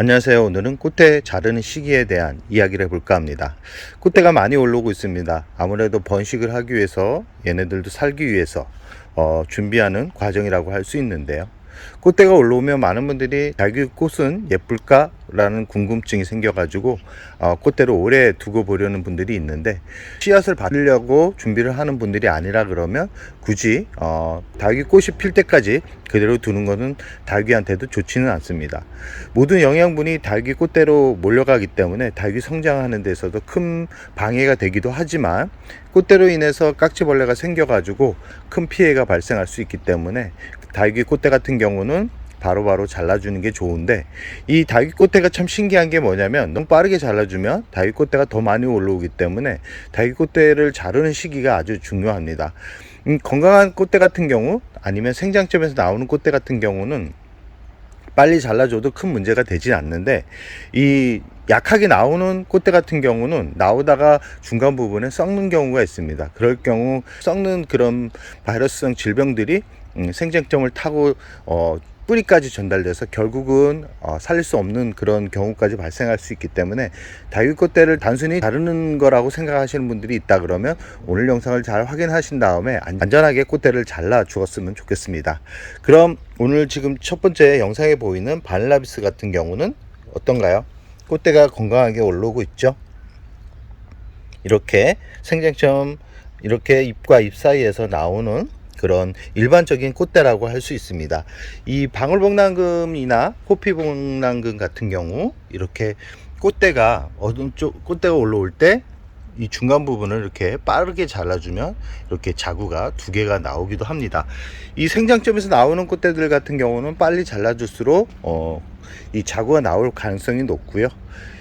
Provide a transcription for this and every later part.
안녕하세요. 오늘은 꽃대 자르는 시기에 대한 이야기를 해볼까 합니다. 꽃대가 많이 올라오고 있습니다. 아무래도 번식을 하기 위해서 얘네들도 살기 위해서 어, 준비하는 과정이라고 할 수 있는데요. 꽃대가 올라오면 많은 분들이 자기 꽃은 예쁠까? 라는 궁금증이 생겨가지고 어, 꽃대를 오래 두고 보려는 분들이 있는데 씨앗을 받으려고 준비를 하는 분들이 아니라 그러면 굳이 어, 닭이 꽃이 필 때까지 그대로 두는 것은 닭이한테도 좋지는 않습니다. 모든 영양분이 닭이 꽃대로 몰려가기 때문에 닭이 성장하는 데서도 큰 방해가 되기도 하지만 꽃대로 인해서 깍지벌레가 생겨가지고 큰 피해가 발생할 수 있기 때문에 닭이 꽃대 같은 경우는 바로 바로 잘라주는 게 좋은데 이 다육이 꽃대가 참 신기한 게 뭐냐면 너무 빠르게 잘라주면 다육이 꽃대가 더 많이 올라오기 때문에 다육이 꽃대를 자르는 시기가 아주 중요합니다. 음, 건강한 꽃대 같은 경우 아니면 생장점에서 나오는 꽃대 같은 경우는 빨리 잘라줘도 큰 문제가 되지 않는데 이 약하게 나오는 꽃대 같은 경우는 나오다가 중간 부분에 썩는 경우가 있습니다. 그럴 경우 썩는 그런 바이러스성 질병들이 음, 생장점을 타고 어, 뿌리까지 전달돼서 결국은 어, 살릴 수 없는 그런 경우까지 발생할 수 있기 때문에 다육꽃대를 단순히 자르는 거라고 생각하시는 분들이 있다 그러면 오늘 영상을 잘 확인하신 다음에 안- 안전하게 꽃대를 잘라 주었으면 좋겠습니다. 그럼 오늘 지금 첫 번째 영상에 보이는 발라비스 같은 경우는 어떤가요? 꽃대가 건강하게 올라오고 있죠? 이렇게 생장점 이렇게 잎과 잎 사이에서 나오는 그런 일반적인 꽃대라고 할 수 있습니다. 이 방울복랑금이나 호피복랑금 같은 경우 이렇게 꽃대가 어느 쪽 꽃대가 올라올 때 이 중간 부분을 이렇게 빠르게 잘라주면 이렇게 자구가 두 개가 나오기도 합니다. 이 생장점에서 나오는 꽃대들 같은 경우는 빨리 잘라줄수록 어, 이 자구가 나올 가능성이 높고요.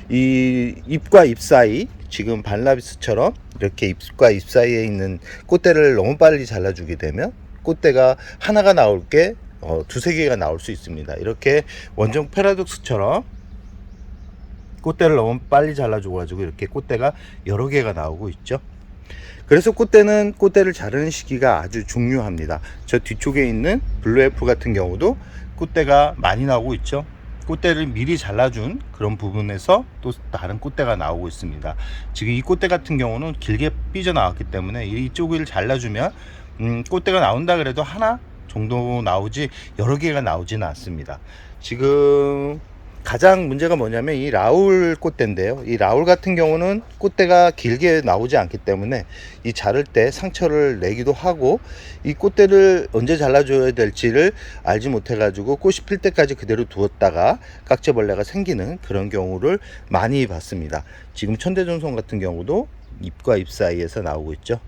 이 잎과 잎 사이 지금 발라비스처럼 이렇게 잎과 잎 사이에 있는 꽃대를 너무 빨리 잘라주게 되면 꽃대가 하나가 나올 게 어, 두세 개가 나올 수 있습니다. 이렇게 원종 패러독스처럼 꽃대를 너무 빨리 잘라줘 가지고 이렇게 꽃대가 여러 개가 나오고 있죠. 그래서 꽃대는 꽃대를 자르는 시기가 아주 중요합니다. 저 뒤쪽에 있는 블루에프 같은 경우도 꽃대가 많이 나오고 있죠. 꽃대를 미리 잘라준 그런 부분에서 또 다른 꽃대가 나오고 있습니다. 지금 이 꽃대 같은 경우는 길게 삐져 나왔기 때문에 이쪽을 잘라주면 음, 꽃대가 나온다 그래도 하나 정도 나오지 여러 개가 나오지는 않습니다. 지금 가장 문제가 뭐냐면 이 라울 꽃대인데요. 이 라울 같은 경우는 꽃대가 길게 나오지 않기 때문에 이 자를 때 상처를 내기도 하고 이 꽃대를 언제 잘라줘야 될지를 알지 못해가지고 꽃이 필 때까지 그대로 두었다가 깍지벌레가 생기는 그런 경우를 많이 봤습니다. 지금 천대전송 같은 경우도 잎과 잎 사이에서 나오고 있죠.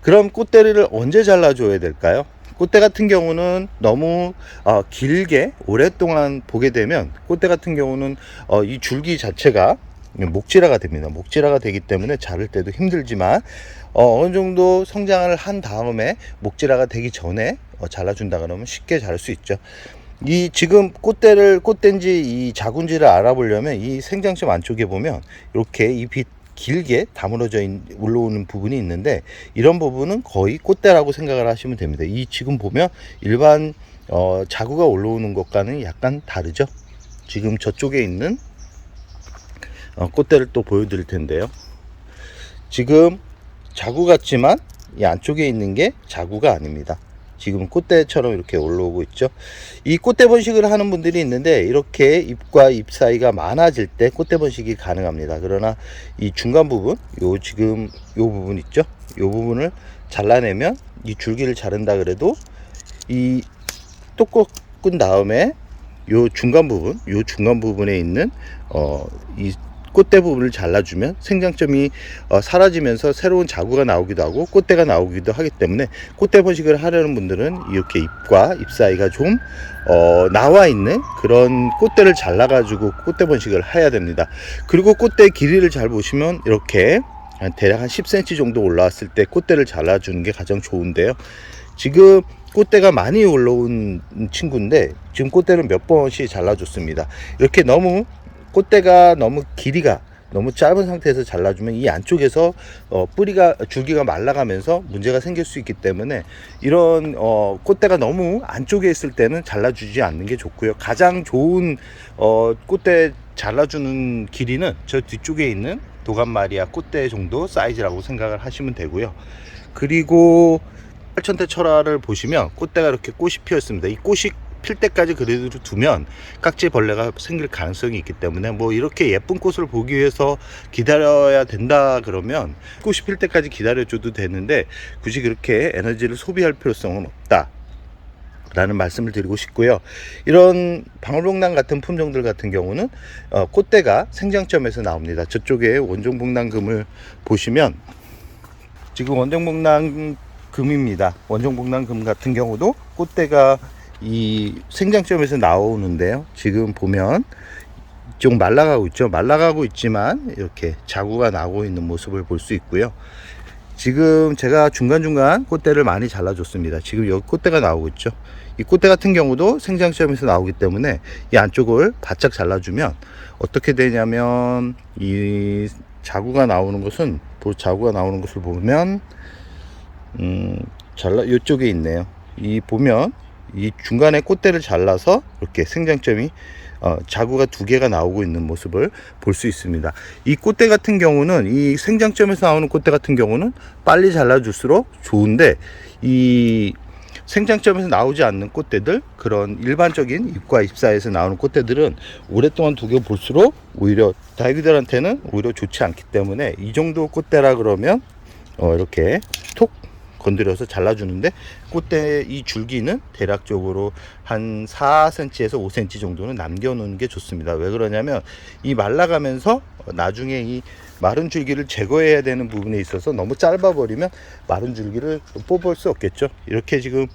그럼 꽃대를 언제 잘라줘야 될까요? 꽃대 같은 경우는 너무 어, 길게 오랫동안 보게 되면 꽃대 같은 경우는 어, 이 줄기 자체가 목질화가 됩니다. 목질화가 되기 때문에 자를 때도 힘들지만 어, 어느 정도 성장을 한 다음에 목질화가 되기 전에 어, 잘라준다 그러면 쉽게 자를 수 있죠. 이 지금 꽃대를 꽃대인지 이 자군지를 알아보려면 이 생장점 안쪽에 보면 이렇게 잎이 길게 다물어져 있, 올라오는 부분이 있는데 이런 부분은 거의 꽃대라고 생각을 하시면 됩니다. 이 지금 보면 일반 어, 자구가 올라오는 것과는 약간 다르죠. 지금 저쪽에 있는 어, 꽃대를 또 보여드릴 텐데요. 지금 자구 같지만 이 안쪽에 있는 게 자구가 아닙니다. 지금 꽃대처럼 이렇게 올라오고 있죠. 이 꽃대 번식을 하는 분들이 있는데 이렇게 잎과 잎 사이가 많아질 때 꽃대 번식이 가능합니다. 그러나 이 중간 부분, 요 지금 요 부분 있죠. 요 부분을 잘라내면 이 줄기를 자른다 그래도 이또 꺾은 다음에 요 중간 부분, 요 중간 부분에 있는 어 이 꽃대 부분을 잘라주면 생장점이 어, 사라지면서 새로운 자구가 나오기도 하고 꽃대가 나오기도 하기 때문에 꽃대 번식을 하려는 분들은 이렇게 잎과 잎 사이가 좀 어, 나와 있는 그런 꽃대를 잘라가지고 꽃대 번식을 해야 됩니다. 그리고 꽃대 길이를 잘 보시면 이렇게 한 대략 한 10cm 정도 올라왔을 때 꽃대를 잘라주는 게 가장 좋은데요. 지금 꽃대가 많이 올라온 친구인데 지금 꽃대는 몇 번씩 잘라줬습니다. 이렇게 너무 꽃대가 너무 길이가 너무 짧은 상태에서 잘라주면 이 안쪽에서 어, 뿌리가 줄기가 말라가면서 문제가 생길 수 있기 때문에 이런 어, 꽃대가 너무 안쪽에 있을 때는 잘라주지 않는 게 좋고요. 가장 좋은 어, 꽃대 잘라주는 길이는 저 뒤쪽에 있는 도감마리아 꽃대 정도 사이즈라고 생각을 하시면 되고요. 그리고 팔천대 철화를 보시면 꽃대가 이렇게 꽃이 피었습니다. 이 꽃이 필 때까지 그래도 두면 깍지 벌레가 생길 가능성이 있기 때문에 뭐 이렇게 예쁜 꽃을 보기 위해서 기다려야 된다 그러면 꽃이 필 때까지 기다려줘도 되는데 굳이 그렇게 에너지를 소비할 필요성은 없다. 라는 말씀을 드리고 싶고요. 이런 방울복랑 같은 품종들 같은 경우는 어, 꽃대가 생장점에서 나옵니다. 저쪽에 원종복랑금을 보시면 지금 원종복랑 금입니다. 원종복랑금 같은 경우도 꽃대가 이 생장점에서 나오는데요. 지금 보면 좀 말라가고 있죠. 말라가고 있지만 이렇게 자구가 나고 있는 모습을 볼 수 있고요. 지금 제가 중간중간 꽃대를 많이 잘라줬습니다. 지금 여기 꽃대가 나오고 있죠. 이 꽃대 같은 경우도 생장점에서 나오기 때문에 이 안쪽을 바짝 잘라주면 어떻게 되냐면 이 자구가 나오는 것은 보- 자구가 나오는 것을 보면 음 잘라 이쪽에 있네요. 이 보면 이 중간에 꽃대를 잘라서 이렇게 생장점이 어, 자구가 두 개가 나오고 있는 모습을 볼 수 있습니다. 이 꽃대 같은 경우는 이 생장점에서 나오는 꽃대 같은 경우는 빨리 잘라줄수록 좋은데 이 생장점에서 나오지 않는 꽃대들 그런 일반적인 잎과 잎사이에서 나오는 꽃대들은 오랫동안 두고 볼수록 오히려 다이비들한테는 오히려 좋지 않기 때문에 이 정도 꽃대라 그러면 어, 이렇게 톡 건드려서 잘라주는데 꽃대 이 줄기는 대략적으로 한 4cm에서 5cm 정도는 남겨놓는 게 좋습니다. 왜 그러냐면 이 말라가면서 나중에 이 마른 줄기를 제거해야 되는 부분에 있어서 너무 짧아 버리면 마른 줄기를 뽑을 수 없겠죠. 이렇게 지금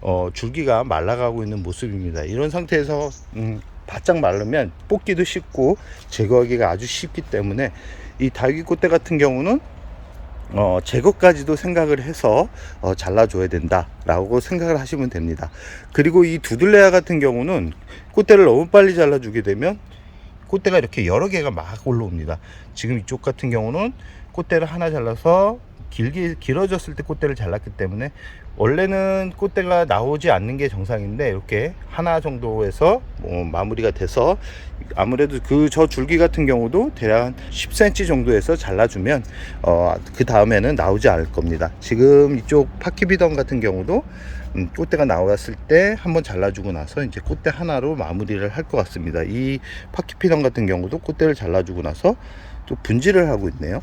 어, 줄기가 말라가고 있는 모습입니다. 이런 상태에서 음, 바짝 마르면 뽑기도 쉽고 제거하기가 아주 쉽기 때문에 이 달기꽃대 같은 경우는 어, 제거까지도 생각을 해서 어, 잘라줘야 된다라고 생각을 하시면 됩니다. 그리고 이 두들레아 같은 경우는 꽃대를 너무 빨리 잘라주게 되면 꽃대가 이렇게 여러 개가 막 올라옵니다. 지금 이쪽 같은 경우는 꽃대를 하나 잘라서 길게 길어졌을 때 꽃대를 잘랐기 때문에 원래는 꽃대가 나오지 않는 게 정상인데 이렇게 하나 정도에서 뭐 마무리가 돼서 아무래도 그 저 줄기 같은 경우도 대략 한 10cm 정도에서 잘라주면 어 그 다음에는 나오지 않을 겁니다. 지금 이쪽 파키비던 같은 경우도 음, 꽃대가 나왔을 때 한번 잘라주고 나서 이제 꽃대 하나로 마무리를 할 것 같습니다. 이 파키피던 같은 경우도 꽃대를 잘라주고 나서 또 분질을 하고 있네요.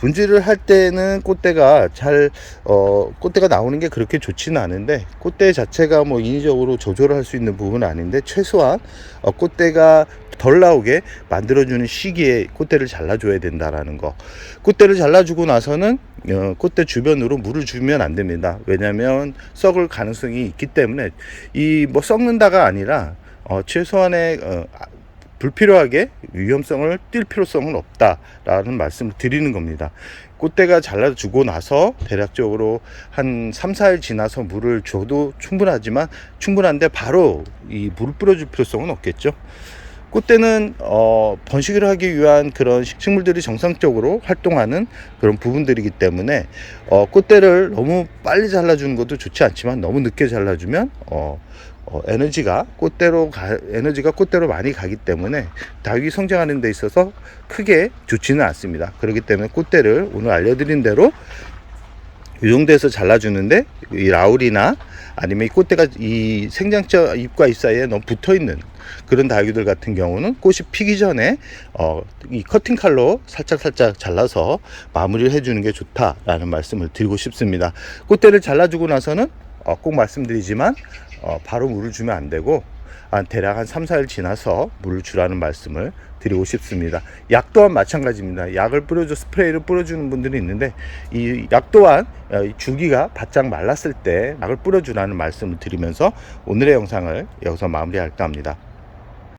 분질을 할 때는 꽃대가 잘, 어, 꽃대가 나오는 게 그렇게 좋지는 않은데, 꽃대 자체가 뭐 인위적으로 조절을 할 수 있는 부분은 아닌데, 최소한, 어, 꽃대가 덜 나오게 만들어주는 시기에 꽃대를 잘라줘야 된다라는 거. 꽃대를 잘라주고 나서는, 어, 꽃대 주변으로 물을 주면 안 됩니다. 왜냐면 썩을 가능성이 있기 때문에, 이 뭐 썩는다가 아니라, 어, 최소한의, 어, 불필요하게 위험성을 띌 필요성은 없다라는 말씀을 드리는 겁니다. 꽃대가 잘라주고 나서 대략적으로 한 3, 4일 지나서 물을 줘도 충분하지만 충분한데 바로 이 물을 뿌려줄 필요성은 없겠죠. 꽃대는 어, 번식을 하기 위한 그런 식물들이 정상적으로 활동하는 그런 부분들이기 때문에 어, 꽃대를 너무 빨리 잘라주는 것도 좋지 않지만 너무 늦게 잘라주면 어, 어, 에너지가 꽃대로 가, 에너지가 꽃대로 많이 가기 때문에 닭이 성장하는 데 있어서 크게 좋지는 않습니다. 그렇기 때문에 꽃대를 오늘 알려드린 대로 이 정도에서 잘라주는데 이 라울이나 아니면 이 꽃대가 이 생장점 잎과 잎 사이에 너무 붙어 있는 그런 다육이들 같은 경우는 꽃이 피기 전에 어, 이 커팅 칼로 살짝 살짝 잘라서 마무리를 해주는 게 좋다라는 말씀을 드리고 싶습니다. 꽃대를 잘라주고 나서는 어, 꼭 말씀드리지만 어, 바로 물을 주면 안 되고 한 대략 한 3, 4일 지나서 물을 주라는 말씀을 드리고 싶습니다. 약 또한 마찬가지입니다. 약을 뿌려줘 스프레이를 뿌려주는 분들이 있는데 이 약 또한 어, 이 줄기가 바짝 말랐을 때 약을 뿌려주라는 말씀을 드리면서 오늘의 영상을 여기서 마무리할까 합니다.